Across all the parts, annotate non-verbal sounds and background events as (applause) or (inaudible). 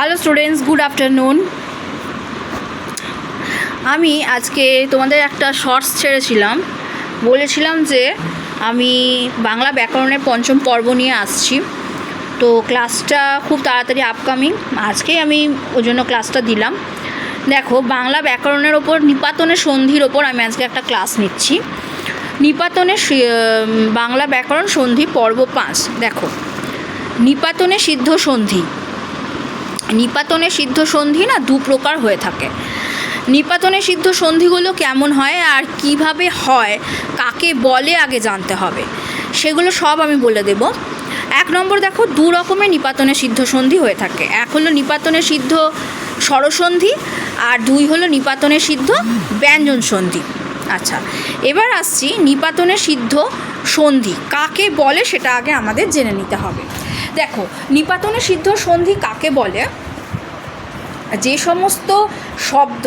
Hello students good afternoon আমি আজকে তোমাদের একটা শর্টস ছেড়েছিলাম। বলেছিলাম যে আমি বাংলা ব্যাকরণের পঞ্চম পর্ব নিয়ে আসছি। তো ক্লাসটা খুব তাড়াতাড়ি আপকামিং আজকেই আমি ওই জন্য ক্লাসটা দিলাম। দেখো, বাংলা ব্যাকরণের ওপর, নিপাতনের সন্ধির ওপর আমি আজকে একটা ক্লাস নিচ্ছি। নিপাতনের বাংলা ব্যাকরণ সন্ধি পর্ব পাঁচ, দেখো। নিপাতনে সিদ্ধ সন্ধি। নিপাতনে সিদ্ধ সন্ধি না দু প্রকার হয়ে থাকে। নিপাতনে সিদ্ধ সন্ধিগুলো কেমন হয় আর কীভাবে হয়, কাকে বলে আগে জানতে হবে। সেগুলো সব আমি বলে দেব। এক নম্বর দেখো, দু রকমের নিপাতনে সিদ্ধ সন্ধি হয়ে থাকে। এক হলো নিপাতনে সিদ্ধ স্বরসন্ধি আর দুই হলো নিপাতনে সিদ্ধ ব্যঞ্জন সন্ধি। আচ্ছা এবার আসছি নিপাতনে সিদ্ধ সন্ধি। কাকে বলে সেটা আগে আমাদের জেনে নিতে হবে। দেখো, নিপাতনে সিদ্ধ সন্ধি কাকে বলে? যে সমস্ত শব্দ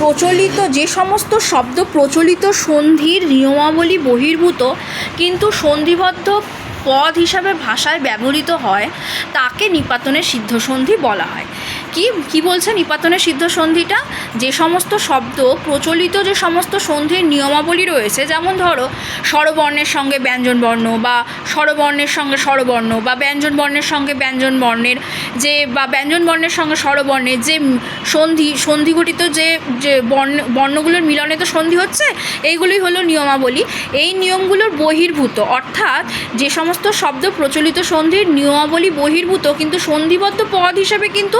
প্রচলিত, যে সমস্ত শব্দ প্রচলিত সন্ধির নিয়মাবলী বহির্ভূত, কিন্তু সন্ধিবদ্ধ পদ হিসাবে ভাষায় ব্যবহৃত হয়, তাকে নিপাতনের সিদ্ধ সন্ধি বলা হয়। কি কি বলছে নিপাতনের সিদ্ধ সন্ধিটা? যে সমস্ত শব্দ, প্রচলিত যে সমস্ত সন্ধির নিয়মাবলী রয়েছে, যেমন ধরো, স্বরবর্ণের সঙ্গে ব্যঞ্জন বর্ণ বা স্বরবর্ণের সঙ্গে স্বরবর্ণ বা ব্যঞ্জন বর্ণের সঙ্গে ব্যঞ্জন বর্ণের যে, বা ব্যঞ্জন বর্ণের সঙ্গে স্বরবর্ণের যে সন্ধি সন্ধি গঠিত যে যে বর্ণ, বর্ণগুলোর মিলনে তো সন্ধি হচ্ছে এইগুলি হলো নিয়মাবলী। এই নিয়মগুলোর বহির্ভূত, অর্থাৎ যে সমস্ত শব্দ প্রচলিত সন্ধির নিয়মাবলী বহির্ভূত, কিন্তু সন্ধিবদ্ধ পদ হিসেবে কিন্তু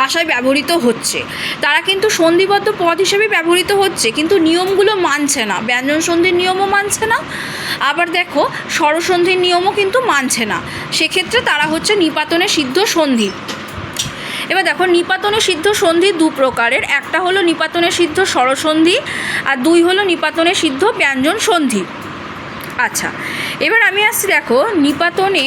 ভাষায় ব্যবহৃত হচ্ছে। তারা কিন্তু সন্ধিবদ্ধ পদ হিসেবে ব্যবহৃত হচ্ছে, কিন্তু নিয়মগুলো মানছে না। ব্যঞ্জন সন্ধির নিয়মও মানছে না, আবার দেখো স্বরসন্ধির নিয়মও কিন্তু মানছে না। সেক্ষেত্রে তারা হচ্ছে নিপাতনে সিদ্ধ সন্ধি। এবার দেখো, নিপাতনে সিদ্ধ সন্ধি দু প্রকারের। একটা হলো নিপাতনে সিদ্ধ স্বরসন্ধি আর দুই হলো নিপাতনে সিদ্ধ ব্যঞ্জন সন্ধি। আচ্ছা এবার আমি আসছি দেখো, নিপাতনে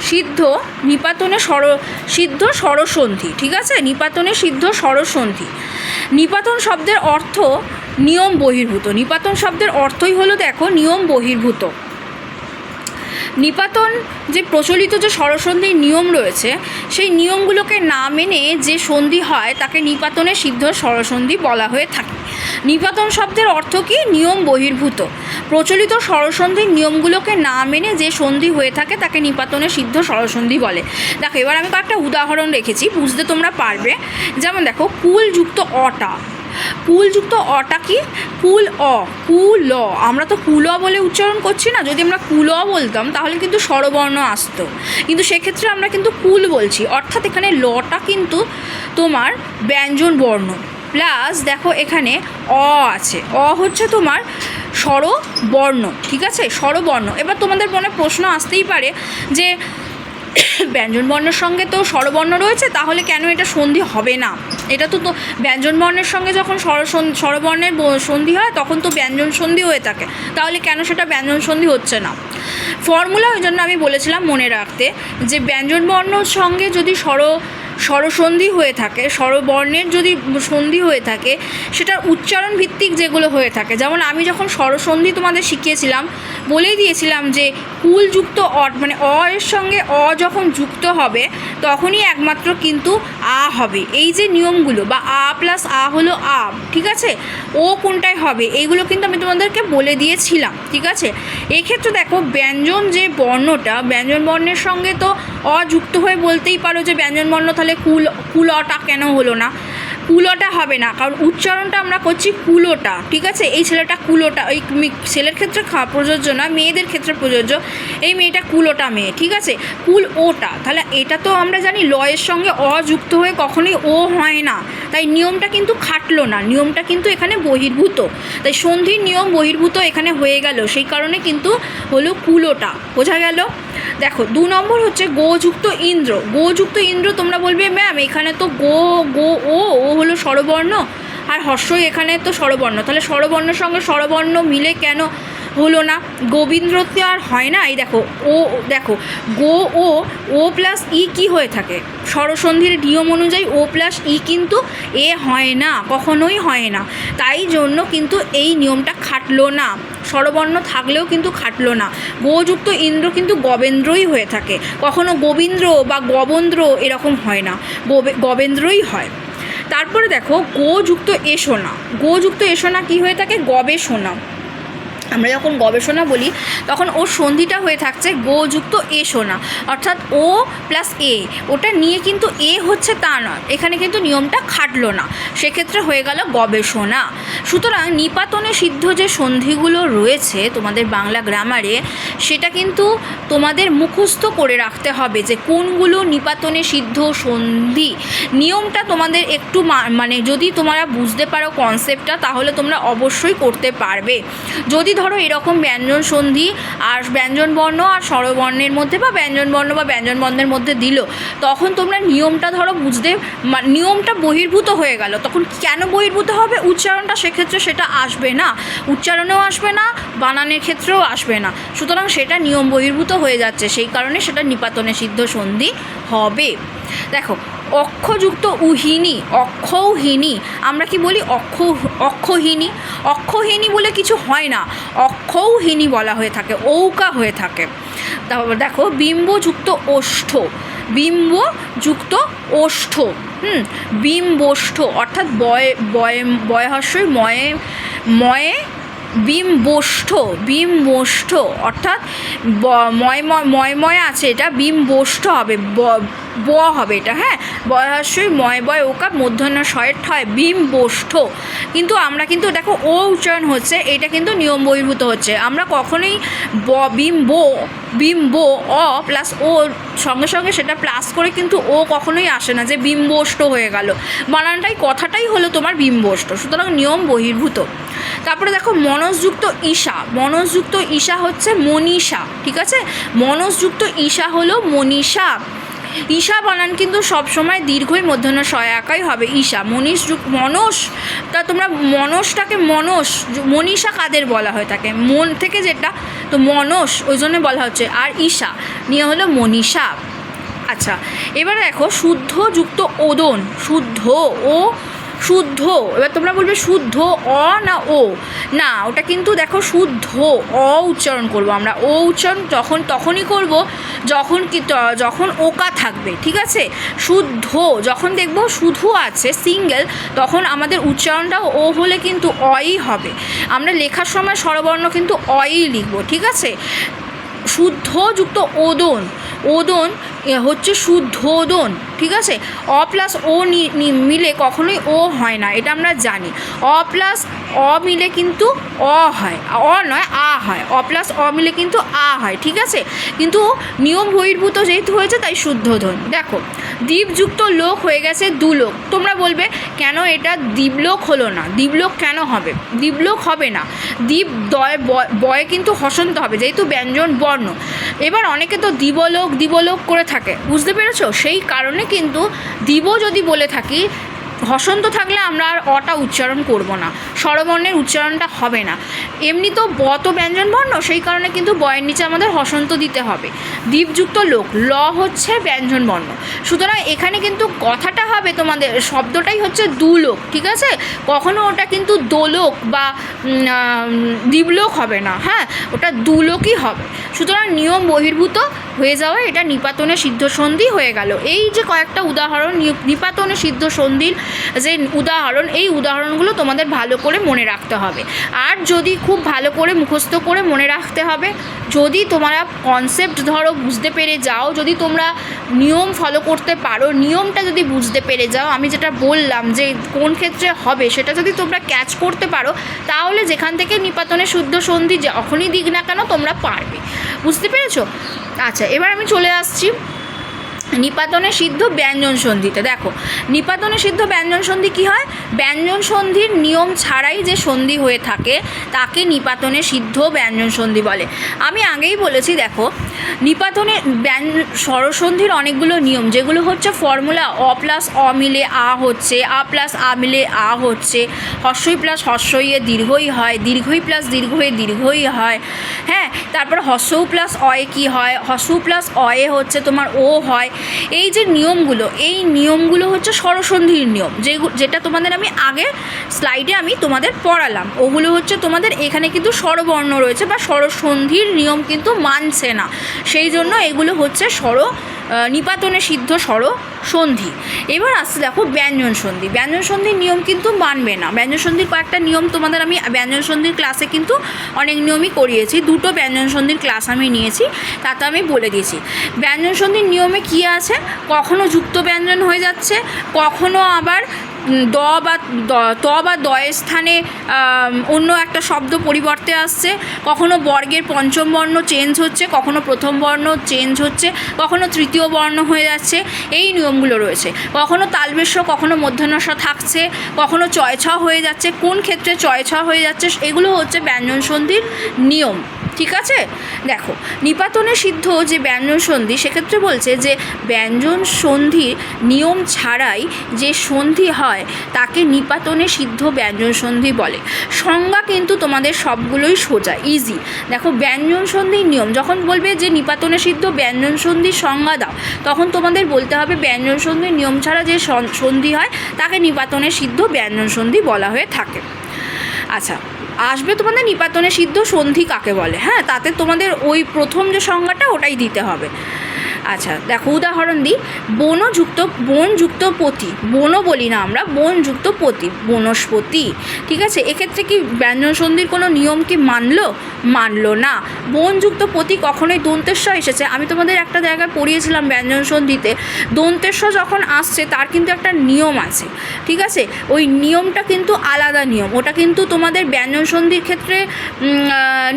সিদ্ধ নিপাতনে সর, সিদ্ধ সরসন্ধি ঠিক আছে? নিপাতনে সিদ্ধ সরসন্ধি নিপাতন শব্দের অর্থ নিয়ম বহির্ভূত। নিপাতন শব্দের অর্থই হলো দেখো নিয়ম বহির্ভূত। নিপাতন যে প্রচলিত যে স্বরসন্ধির নিয়ম রয়েছে, সেই নিয়মগুলোকে না মেনে যে সন্ধি হয়, তাকে নিপাতনের সিদ্ধ স্বরসন্ধি বলা হয়ে থাকে। নিপাতন শব্দের অর্থ কি? নিয়ম বহির্ভূত। প্রচলিত স্বরসন্ধির নিয়মগুলোকে না মেনে যে সন্ধি হয়ে থাকে, তাকে নিপাতনের সিদ্ধ স্বরসন্ধি বলে। দেখো, এবার আমি কয়েকটা উদাহরণ রেখেছি, বুঝতে তোমরা পারবে। যেমন দেখো, কুলযুক্ত অটা। কুলযুক্ত অটা কি? কুল অ কুল আমরা তো কুল বলে উচ্চারণ করছি না। যদি আমরা কুল বলতাম, তাহলে কিন্তু স্বরবর্ণ আসতো। কিন্তু সেক্ষেত্রে আমরা কিন্তু কুল বলছি। অর্থাৎ এখানে লটা কিন্তু তোমার ব্যঞ্জন বর্ণ। প্লাস দেখো এখানে অ আছে। অ হচ্ছে তোমার স্বরবর্ণ, ঠিক আছে? স্বরবর্ণ। এবার তোমাদের মনে প্রশ্ন আসতেই পারে যে (coughs) ব্যঞ্জন বর্ণের সঙ্গে তো স্বরবর্ণ রয়েছে, তাহলে কেন এটা সন্ধি হবে না? এটা তো তো ব্যঞ্জন বর্ণের সঙ্গে যখন স্বর স্বরবর্ণের সন্ধি হয়, তখন তো ব্যঞ্জন সন্ধি হয়ে থাকে। তাহলে কেন সেটা ব্যঞ্জন সন্ধি হচ্ছে না? ফর্মুলা ওই জন্য আমি বলেছিলাম মনে রাখতে যে ব্যঞ্জন বর্ণর সঙ্গে যদি স্বর স্বরসন্ধি হয়ে থাকে, স্বরবর্ণের যদি সন্ধি হয়ে থাকে, সেটার উচ্চারণ ভিত্তিক যেগুলো হয়ে থাকে, যেমন আমি যখন স্বরসন্ধি তোমাদের শিখিয়েছিলাম, বলেই দিয়েছিলাম যে কুলযুক্ত অট মানে অ এর সঙ্গে অ যখন যুক্ত হবে, তখনই একমাত্র কিন্তু আ হবে। এই যে নিয়মগুলো, বা আ প্লাস আ হলো আ, ঠিক আছে? ও কোনটায় হবে, এইগুলো কিন্তু আমি তোমাদেরকে বলে দিয়েছিলাম, ঠিক আছে? এক্ষেত্রে দেখো, ব্যঞ্জন যে বর্ণটা, ব্যঞ্জন বর্ণের সঙ্গে তো অযুক্ত হয়ে বলতেই পারো যে ব্যঞ্জন বর্ণ তাহলে কুল, কুলটা কেন হলো না? কুলোটা হবে না, কারণ উচ্চারণটা আমরা করছি কুলোটা, ঠিক আছে? এই ছেলেটা কুলোটা, ওই ছেলের ক্ষেত্রে প্রযোজ্য না, মেয়েদের ক্ষেত্রে প্রযোজ্য। এই মেয়েটা কুলোটা মেয়ে, ঠিক আছে? কুল ওটা, তাহলে এটা তো আমরা জানি লয়ের সঙ্গে অযুক্ত হয়ে কখনোই ও হয় না। তাই নিয়মটা কিন্তু খাটলো না, নিয়মটা কিন্তু এখানে বহির্ভূত। তাই সন্ধির নিয়ম বহির্ভূত এখানে হয়ে গেল, সেই কারণে কিন্তু হলো কুলোটা। বোঝা গেল? দেখো, দু নম্বর হচ্ছে গোযুক্ত ইন্দ্র। গোযুক্ত ইন্দ্র তোমরা বলবে, ম্যাম, এখানে তো গো গো, ও ও হলো স্বরবর্ণ। আর হর্ষই এখানে তো স্বরবর্ণ। তাহলে স্বরবর্ণের সঙ্গে স্বরবর্ণ মিলে কেন হলো না। গোবিন্দ্র তো আর হয় না। এই দেখো, ও দেখো, গো, ও ও প্লাস ই কি হয়ে থাকে? স্বরসন্ধির নিয়ম অনুযায়ী ও প্লাস ই কিন্তু এ হয় না, কখনোই হয় না। তাই জন্য কিন্তু এই নিয়মটা খাটলো না। স্বরবর্ণ থাকলেও কিন্তু খাটলো না। গোযুক্ত ইন্দ্র কিন্তু গবেন্দ্রই হয়ে থাকে। কখনো গোবিন্দ্র বা গবন্দ্র এরকম হয় না। গোবে, গবেন্দ্রই হয়। তারপরে দেখো, গোযুক্ত এসোনা গোযুক্ত এসোনা কি হয়ে থাকে? গবেষণা। আমরা যখন গবেষণা বলি, তখন ওর সন্ধিটা হয়ে থাকছে গো যুক্ত এ সোনা। অর্থাৎ ও প্লাস এ। ওটা নিয়ে কিন্তু এ হচ্ছে তা নয়। এখানে কিন্তু নিয়মটা খাটলো না। সেক্ষেত্রে হয়ে গেল গবেষণা। সুতরাং নিপাতনে সিদ্ধ যে সন্ধিগুলো রয়েছে তোমাদের বাংলা গ্রামারে, সেটা কিন্তু তোমাদের মুখস্থ করে রাখতে হবে যে কোনগুলো নিপাতনে সিদ্ধ সন্ধি। নিয়মটা তোমাদের একটু মানে যদি তোমরা বুঝতে পারো কনসেপ্টটা তাহলে তোমরা অবশ্যই করতে পারবে। যদি ধরো এরকম ব্যঞ্জন সন্ধি আর ব্যঞ্জন বর্ণ আর স্বরবর্ণের মধ্যে বা ব্যঞ্জন বর্ণ বা ব্যঞ্জন বর্ণের মধ্যে দিল, তখন তোমরা নিয়মটা ধরো বুঝতে নিয়মটা বহির্ভূত হয়ে গেল। তখন কেন বহির্ভূত হবে? উচ্চারণটা সেক্ষেত্রে সেটা আসবে না। উচ্চারণেও আসবে না, বানানের ক্ষেত্রেও আসবে না। সুতরাং সেটা নিয়ম বহির্ভূত হয়ে যাচ্ছে। সেই কারণে সেটা নিপাতনে সিদ্ধ সন্ধি হবে। দেখো অক্ষযুক্ত উহিনী, অক্ষৌহিনী। আমরা কি বলি অক্ষ, অক্ষহীনী? অক্ষহীনী বলে কিছু হয় না। অক্ষৌহিনী বলা হয়ে থাকে, ঔকা হয়ে থাকে। তারপর দেখো, বিম্বযুক্ত ওষ্ঠ। বিম্বযুক্ত ওষ্ঠ, হুম? বিম্বোষ্ঠ, অর্থাৎ বয় বয়, বয়হস্যই ময়ে ময়ে বিম্বোষ্ঠ বিম্বোষ্ঠ অর্থাৎ ময়ময় ময়- ময় ময় আছে এটা, বিম্বোষ্ঠ হবে, ব- হবে এটা হ্যাঁ? বয়সই ময়, বয় ওকা মধ্যাহ্ন, শয়ের ঠয়, বিম্বোষ্ঠ। কিন্তু আমরা কিন্তু দেখো, ও উচ্চারণ হচ্ছে, এটা কিন্তু নিয়ম বহির্ভূত হচ্ছে। আমরা কখনোই ব বিম্ব বিম্ব, অ প্লাস ও, সঙ্গে সঙ্গে সেটা প্লাস করে কিন্তু ও কখনোই আসে না যে বিম্বষ্ট হয়ে গেল। বানানটাই, কথাটাই হলো তোমার বিম্বষ্ট। সুতরাং নিয়ম বহির্ভূত। তারপরে দেখো, মনসযুক্ত ঈশা। মনসযুক্ত ঈশা হচ্ছে মনীষা, ঠিক আছে? মনসযুক্ত ঈশা হলো মনীষা। ঈশা বানান কিন্তু সবসময় দীর্ঘই মধ্যাহ্ন সয়াকাই হবে। ঈশা, মনীষ যুগ মনস তা তোমরা মনসটাকে মনস মনীষা কাদের বলা হয় তাকে? মন থেকে যেটা, তো মনস ওই জন্য বলা হচ্ছে। আর ঈশা, নিয়ে হলো মনীষা। আচ্ছা এবার দেখো, শুদ্ধ যুক্ত ওদন, শুদ্ধ ও শুদ্ধ। এবার তোমরা বলবে শুদ্ধ অ না ও? না, ওটা কিন্তু দেখো শুদ্ধ। অ উচ্চারণ করব আমরা। ও উচ্চারণ তখন তখনই করব, যখন কি যখন ওকা থাকবে, ঠিক আছে? শুদ্ধ, যখন দেখব শুধু আছে, সিঙ্গেল, তখন আমাদের উচ্চারণটা ও হলে কিন্তু অই হবে। আমরা লেখার সময় স্বরবর্ণ কিন্তু অই লিখব, ঠিক আছে? শুদ্ধ যুক্ত ওদন। ওদন হচ্ছে শুদ্ধোদন, ঠিক আছে? অ প্লাস ও মিলে কখনোই ও হয় না, এটা আমরা জানি। অ প্লাস অ মিলে কিন্তু অ হয়, অ নয়, আ হয়। অ প্লাস অ মিলে কিন্তু আ হয়, ঠিক আছে? কিন্তু নিয়ম বহির্ভূত যেহেতু হয়েছে, তাই শুদ্ধোধন দেখো, দ্বীপযুক্ত লোক হয়ে গেছে দুলোক। তোমরা বলবে, কেন এটা দ্বীপলোক হলো না? দ্বীপলোক কেন হবে? দ্বীপলোক হবে না। দ্বীপ দয় বয় কিন্তু হসন্ত হবে, যেহেতু ব্যঞ্জন বর্ণ। এবার অনেকে তো দিবলোক দিবলোক করে থাকে। বুঝতে পেরেছ? সেই কারণে কিন্তু দিব যদি বলে থাকি হসন্ত থাকলে আমরা আর অটা উচ্চারণ করব না, স্বরবর্ণের উচ্চারণটা হবে না। এমনি তো ব তো ব্যঞ্জন বর্ণ সেই কারণে কিন্তু বয়ের নিচে আমাদের হসন্ত দিতে হবে। দ্বীপযুক্ত লোক, ল হচ্ছে ব্যঞ্জন বর্ণ সুতরাং এখানে কিন্তু কথাটা হবে তোমাদের, শব্দটাই হচ্ছে দুলোক, ঠিক আছে? কখনো ওটা কিন্তু দোলোক বা দ্বীপলোক হবে না হ্যাঁ? ওটা দুলোকই হবে। সুতরাং নিয়ম বহির্ভূত হয়ে যাওয়া এটা নিপাতনে সিদ্ধ সন্ধি হয়ে গেল। এই যে কয়েকটা উদাহরণ নিপাতনে সিদ্ধ সন্ধির যে উদাহরণ, এই উদাহরণগুলো তোমাদের ভালো করে মনে রাখতে হবে। আর যদি খুব ভালো করে মুখস্থ করে মনে রাখতে হবে, যদি তোমরা কনসেপ্ট ধরো বুঝতে পেরে যাও, যদি তোমরা নিয়ম ফলো করতে পারো, নিয়মটা যদি বুঝতে পেরে যাও, আমি যেটা বললাম যে কোন ক্ষেত্রে হবে সেটা যদি তোমরা ক্যাচ করতে পারো, তাহলে যেখান থেকে নিপাতনে শুদ্ধ সন্ধি যখনই দিক না কেন তোমরা পারবে। বুঝতে পেরেছ? আচ্ছা এবার আমি চলে আসছি নিপাতনে সিদ্ধ ব্যঞ্জন সন্ধিতে। দেখো, নিপাতনে সিদ্ধ ব্যঞ্জন সন্ধি কী হয়? ব্যঞ্জন সন্ধির নিয়ম ছাড়াই যে সন্ধি হয়ে থাকে, তাকে নিপাতনে সিদ্ধ ব্যঞ্জন সন্ধি বলে। আমি আগেই বলেছি, দেখো, নিপাতনে স্বরসন্ধির অনেকগুলো নিয়ম, যেগুলো হচ্ছে ফর্মুলা অ প্লাস অ মিলে আ হচ্ছে, আ প্লাস আ মিলে আ হচ্ছে হর্ষই প্লাস হর্ষইয়ে দীর্ঘই হয়, দীর্ঘই প্লাস দীর্ঘয়ে দীর্ঘই হয়। হ্যাঁ তারপর হসও প্লাস অয়ে কী হয়? হসও প্লাস অয়ে হচ্ছে তোমার ও হয়। এই যে নিয়মগুলো, এই নিয়মগুলো হচ্ছে স্বরসন্ধির নিয়ম যে যেটা তোমাদের আমি আগে স্লাইডে আমি তোমাদের পড়ালাম। ওগুলো হচ্ছে তোমাদের এখানে কিন্তু স্বরবর্ণ রয়েছে বা স্বরসন্ধির নিয়ম কিন্তু মানছে না। সেই জন্য এগুলো হচ্ছে স্বর নিপাতনে সিদ্ধ সর সন্ধি। এবার আসছে দেখো ব্যঞ্জন সন্ধি। ব্যঞ্জন সন্ধির নিয়ম কিন্তু মানবে না। ব্যঞ্জন সন্ধির কয়েকটা নিয়ম তোমাদের আমি ব্যঞ্জন সন্ধির ক্লাসে কিন্তু অনেক নিয়মই করিয়েছি। দুটো ব্যঞ্জন সন্ধির ক্লাস আমি নিয়েছি, তাতে আমি বলে দিয়েছি। ব্যঞ্জন সন্ধির নিয়মে কী আছে? কখনো যুক্ত ব্যঞ্জন হয়ে যাচ্ছে, কখনো আবার দ বা দ- ত বা দয়ের স্থানে অন্য একটা শব্দ পরিবর্তে আসছে। কখনো বর্গের পঞ্চম বর্ণ চেঞ্জ হচ্ছে, কখনো প্রথম বর্ণ চেঞ্জ হচ্ছে, কখনো তৃতীয় বর্ণ হয়ে যাচ্ছে, এই নিয়মগুলো রয়েছে। কখনো তালবেশ্য, কখনো মধ্যাহ্নস থাকছে, কখনো চয় ছ হয়ে যাচ্ছে, কোন ক্ষেত্রে চয় ছ হয়ে যাচ্ছে, এগুলো হচ্ছে ব্যঞ্জন সন্ধির নিয়ম। ঠিক আছে? দেখো, নিপাতনে সিদ্ধ যে ব্যঞ্জন সন্ধি, সেক্ষেত্রে বলছে যে ব্যঞ্জন সন্ধির নিয়ম ছাড়াই যে সন্ধি হয়, তাকে নিপাতনে সিদ্ধ ব্যঞ্জন সন্ধি বলে। সংজ্ঞা কিন্তু তোমাদের সবগুলোই সোজা ইজি দেখো, ব্যঞ্জন সন্ধির নিয়ম, যখন বলবে যে নিপাতনে সিদ্ধ ব্যঞ্জন সন্ধির সংজ্ঞা দাও, তখন তোমাদের বলতে হবে ব্যঞ্জন সন্ধির নিয়ম ছাড়া যে সন- সন্ধি হয়, তাকে নিপাতনে সিদ্ধ ব্যঞ্জন সন্ধি বলা হয়ে থাকে। আচ্ছা আসবে তোমাদের নিপাতনে সিদ্ধ সন্ধি কাকে বলে? হ্যাঁ তাতে তোমাদের ওই প্রথম যে সংজ্ঞাটা, ওটাই দিতে হবে। আচ্ছা দেখো উদাহরণ দিই। বনযুক্ত বনযুক্ত পতি। বনও বলি না আমরা, বনযুক্ত পতি, বনস্পতি। ঠিক আছে? এক্ষেত্রে কি ব্যঞ্জন সন্ধির কোনো নিয়ম কি মানলো? মানলো না। বনযুক্ত পতি কখনোই দন্তেশ্ব এসেছে। আমি তোমাদের একটা জায়গায় পড়িয়েছিলাম ব্যঞ্জন সন্ধিতে দন্তেশ্ব যখন আসছে, তার কিন্তু একটা নিয়ম আছে। ঠিক আছে? ওই নিয়মটা কিন্তু আলাদা নিয়ম। ওটা কিন্তু তোমাদের ব্যঞ্জন সন্ধির ক্ষেত্রে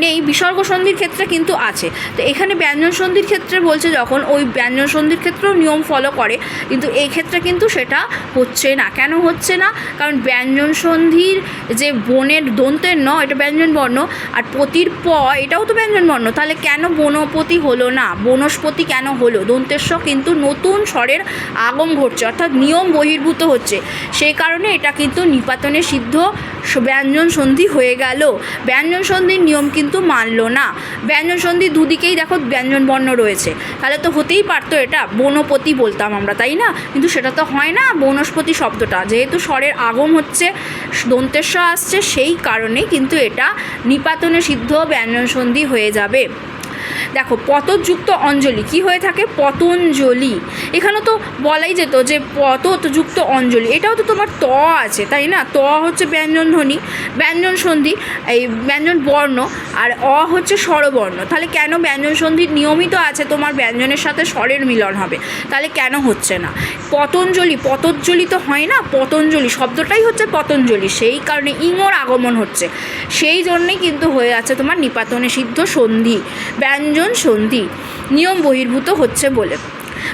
নেই বিসর্গ সন্ধির ক্ষেত্রে কিন্তু আছে। তো এখানে ব্যঞ্জন সন্ধির ক্ষেত্রে বলছে যখন ওই ব্যঞ্জন সন্ধির ক্ষেত্রেও নিয়ম ফলো করে, কিন্তু এই ক্ষেত্রে কিন্তু সেটা হচ্ছে না। কেন হচ্ছে না? কারণ ব্যঞ্জন সন্ধির যে বনের দন্তের ন, এটা ব্যঞ্জন বর্ণ, আর পতির প, এটাও তো ব্যঞ্জন বর্ণ। তাহলে কেন বনপতি হলো না? বনস্পতি কেন হলো? দন্তেশ্ব কিন্তু নতুন স্বরের আগম ঘটছে, অর্থাৎ নিয়ম বহির্ভূত হচ্ছে। সেই কারণে এটা কিন্তু নিপাতনে সিদ্ধ ব্যঞ্জন সন্ধি হয়ে গেল। ব্যঞ্জন সন্ধির নিয়ম কিন্তু মানলো না। ব্যঞ্জন সন্ধি দুদিকেই দেখো ব্যঞ্জন বর্ণ রয়েছে। তাহলে তো হতেই পারতো এটা, বনপতি বলতাম আমরা, তাই না? কিন্তু সেটা তো হয় না, বনস্পতি শব্দটা। যেহেতু স্বরের আগম হচ্ছে দন্তেশ্ব আসছে, সেই কারণে কিন্তু এটা নিপাতনে সিদ্ধ ব্যঞ্জন সন্ধি হয়ে যাবে। দেখো পতযুক্ত অঞ্জলি। কি হয়ে থাকে? পতঞ্জলি। এখানে তো বলাই যেত যে পতযুক্ত অঞ্জলি। এটাও তো তোমার ত আছে, তাই না? ত হচ্ছে ব্যঞ্জন ধ্বনি, ব্যঞ্জন সন্ধি, এই ব্যঞ্জন বর্ণ, আর অ হচ্ছে স্বরবর্ণ। তাহলে কেন ব্যঞ্জন সন্ধি নিয়মিত আছে? তোমার ব্যঞ্জনের সাথে স্বরের মিলন হবে। তাহলে কেন হচ্ছে না? পতঞ্জলি পতঞ্জলি তো হয় না? পতঞ্জলি, শব্দটাই হচ্ছে পতঞ্জলি। সেই কারণে ইঙর আগমন হচ্ছে। সেই জন্যেই কিন্তু হয়ে আছে তোমার নিপাতনে সিদ্ধ সন্ধি। ব্যঞ্জন সন্ধি। নিয়ম বহির্ভূত হচ্ছে বলে।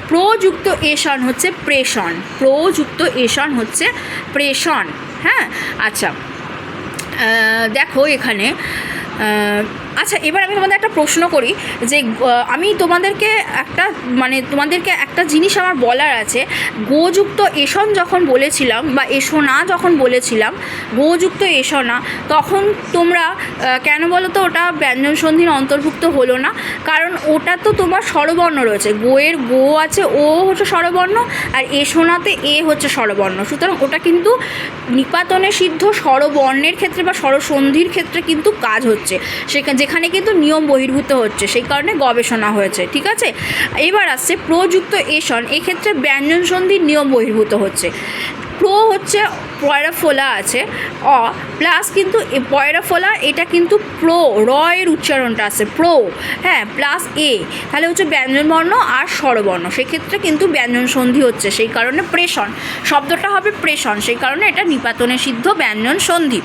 প্রযুক্ত এশন হচ্ছে প্রেশন প্রযুক্ত এশন হচ্ছে প্রেশন হ্যাঁ? আচ্ছা। দেখো এখানে আচ্ছা এবার আমি তোমাদের একটা প্রশ্ন করি যে আমি তোমাদেরকে একটা মানে তোমাদেরকে একটা জিনিস আমার বলার আছে। গোযুক্ত এসন যখন বলেছিলাম বা এসো না যখন বলেছিলাম, গোযুক্ত এসো না তখন তোমরা কেন বলো তো ওটা ব্যঞ্জন সন্ধির অন্তর্ভুক্ত হলো না? কারণ ওটা তো তোমার স্বরবর্ণ রয়েছে। গোয়ের গো আছে, ও হচ্ছে স্বরবর্ণ, আর এসোনাতে এ হচ্ছে স্বরবর্ণ। সুতরাং ওটা কিন্তু নিপাতনে সিদ্ধ স্বরবর্ণের ক্ষেত্রে বা স্বরসন্ধির ক্ষেত্রে কিন্তু কাজ হচ্ছে। সেখানে যেখানে কিন্তু নিয়ম বহির্ভূত হচ্ছে, সেই কারণে গবেষণা হয়েছে, ঠিক আছে? এবার আসছে প্রযুক্ত এসন, এক্ষেত্রে ব্যঞ্জন সন্ধির নিয়ম বহির্ভূত হচ্ছে। প্রো হচ্ছে পয়রা ফোলা আছে, অ, প্লাস কিন্তু পয়রা ফোলা এটা কিন্তু প্রো, র এর উচ্চারণটা আছে, প্রো হ্যাঁ প্লাস এ, তাহলে হচ্ছে ব্যঞ্জন বর্ণ আর স্বরবর্ণ, সেক্ষেত্রে কিন্তু ব্যঞ্জন সন্ধি হচ্ছে, সেই কারণে প্রেষণ, শব্দটা হবে প্রেষণ, সেই কারণে এটা নিপাতনে সিদ্ধ ব্যঞ্জন সন্ধি।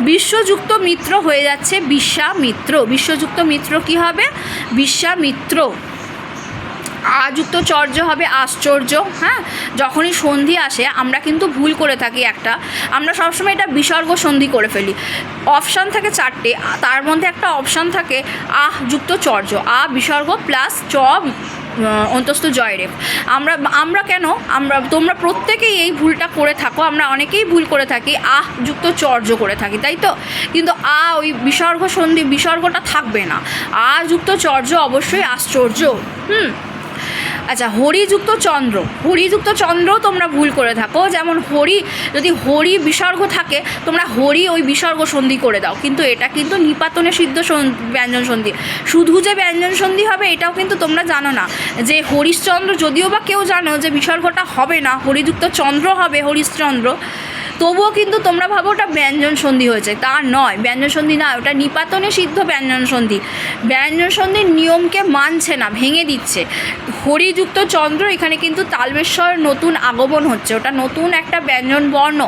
বিশ্বযুক্ত মিত্র হয়ে যাচ্ছে বিশ্বামিত্র। বিশ্বযুক্ত মিত্র কি হবে? বিশ্বামিত্র। আযুক্ত চর্য হবে আশ্চর্য হ্যাঁ? যখনই সন্ধি আসে, আমরা কিন্তু ভুল করে থাকি একটা। আমরা সবসময় এটা বিসর্গ সন্ধি করে ফেলি। অপশান থাকে চারটে, তার মধ্যে একটা অপশান থাকে, আহ, যুক্ত চর্য। আ, বিসর্গ প্লাস চ অন্তস্থ জয়রেফ আমরা আমরা কেন? আমরা, তোমরা প্রত্যেকেই এই ভুলটা করে থাকো। আমরা অনেকেই ভুল করে থাকি। আহ, যুক্ত চর্য করে থাকি, তাই তো? কিন্তু আ ওই বিসর্গ সন্ধি, বিসর্গটা থাকবে না। আ যুক্ত চর্য অবশ্যই আশ্চর্য। হুম? আচ্ছা হরিযুক্ত চন্দ্র। হরিযুক্ত চন্দ্র তোমরা ভুল করে থাকো। যেমন হরি, যদি হরি বিসর্গ থাকে, তোমরা হরি ওই বিসর্গ সন্ধি করে দাও। কিন্তু এটা কিন্তু নিপাতনে সিদ্ধ ব্যঞ্জন সন্ধি। শুধু যে ব্যঞ্জন সন্ধি হবে, এটাও কিন্তু তোমরা জানো না। যে হরিশ্চন্দ্র, যদিও বা কেউ জানো যে বিসর্গটা হবে না, হরিযুক্ত চন্দ্র হবে হরিশ্চন্দ্র তবুও কিন্তু তোমরা ভাবো ওটা ব্যঞ্জন সন্ধি হয়েছে। তা নয়। ব্যঞ্জন সন্ধি না, ওটা নিপাতনে সিদ্ধ ব্যঞ্জন সন্ধি। ব্যঞ্জন সন্ধির নিয়মকে মানছে না, ভেঙে দিচ্ছে। হরিযুক্ত চন্দ্র এখানে কিন্তু তালবেশ্বর নতুন আগমন হচ্ছে। ওটা নতুন একটা ব্যঞ্জন বর্ণ।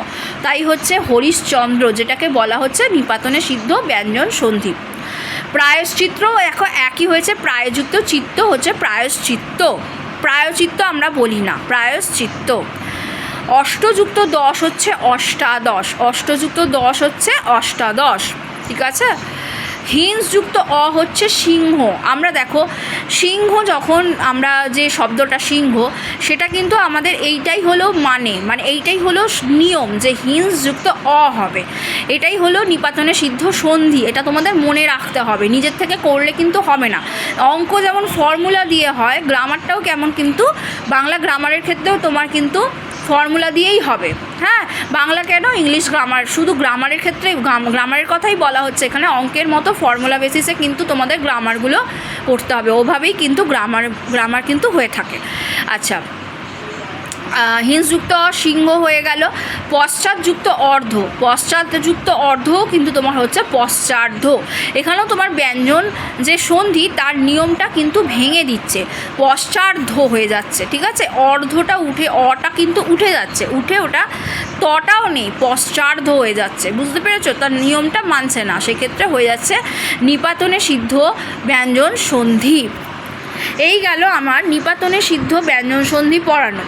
তাই হচ্ছে হরিশচন্দ্র, যেটাকে বলা হচ্ছে নিপাতনে সিদ্ধ ব্যঞ্জন সন্ধি। প্রায়শ্চিত্র এখন একই হয়েছে। প্রায়যুক্ত চিত্ত হচ্ছে প্রায়শ্চিত্ত। প্রায়চিত্ত আমরা বলি না, প্রায়শ্চিত্ত। অষ্টযুক্ত দশ হচ্ছে অষ্টাদশ। অষ্টযুক্ত দশ হচ্ছে অষ্টাদশ। ঠিক আছে? হিংসযুক্ত অ হচ্ছে সিংহ। আমরা দেখো, সিংহ যখন আমরা যে শব্দটা সিংহ, সেটা কিন্তু আমাদের এইটাই হলো মানে মানে এইটাই হলো নিয়ম যে হিংসযুক্ত অ হবে। এটাই হলো নিপাতনে সিদ্ধ সন্ধি, এটা তোমাদের মনে রাখতে হবে। নিজের থেকে করলে কিন্তু হবে না। অঙ্ক যেমন ফর্মুলা দিয়ে হয় গ্রামারটাও কেমন কিন্তু, বাংলা গ্রামারের ক্ষেত্রেও তোমার কিন্তু ফর্মুলা দিয়েই হবে। হ্যাঁ বাংলা কেন? ইংলিশ গ্রামার শুধু গ্রামারের ক্ষেত্রে গ্রামারের কথাই বলা হচ্ছে। এখানে অঙ্কের মতো ফর্মুলা বেসিসে কিন্তু তোমাদের গ্রামারগুলো করতে হবে। ওভাবেই কিন্তু গ্রামার গ্রামার কিন্তু হয়ে থাকে। আচ্ছা হিংসযুক্ত সিংহ হয়ে গেল, পশ্চাৎযুক্ত অর্ধ। পশ্চাৎযুক্ত অর্ধও কিন্তু তোমার হচ্ছে পশ্চার্ধ। এখানেও তোমার ব্যঞ্জন, যে সন্ধি, তার নিয়মটা কিন্তু ভেঙে দিচ্ছে। পশ্চার্ধ হয়ে যাচ্ছে, ঠিক আছে? অর্ধটা উঠে, অটা কিন্তু উঠে যাচ্ছে। উঠে ওটা তটাও নেই, পশ্চার্ধ হয়ে যাচ্ছে। বুঝতে পেরেছ? তার নিয়মটা মানছে না। সেক্ষেত্রে হয়ে যাচ্ছে নিপাতনে সিদ্ধ ব্যঞ্জন সন্ধি। এই গেল আমার নিপাতনে সিদ্ধ ব্যঞ্জন সন্ধি পড়ানো।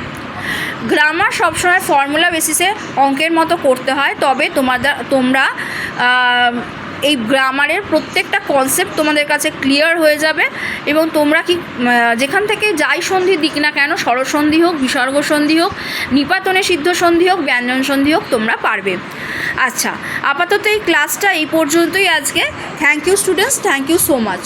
গ্রামার সবসময় ফর্মুলা বেসিসে অঙ্কের মতো করতে হয়, তবে তোমাদের তোমরা এই গ্রামারের প্রত্যেকটা কনসেপ্ট তোমাদের কাছে ক্লিয়ার হয়ে যাবে এবং তোমরা কি যেখান থেকে যাই সন্ধি দিক না কেন স্বরসন্ধি হোক, বিসর্গ সন্ধি হোক, নিপাতনে সিদ্ধ সন্ধি হোক, ব্যঞ্জন সন্ধি হোক, তোমরা পারবে। আচ্ছা আপাতত এই ক্লাসটা এই পর্যন্তই আজকে। Thank you students thank you so much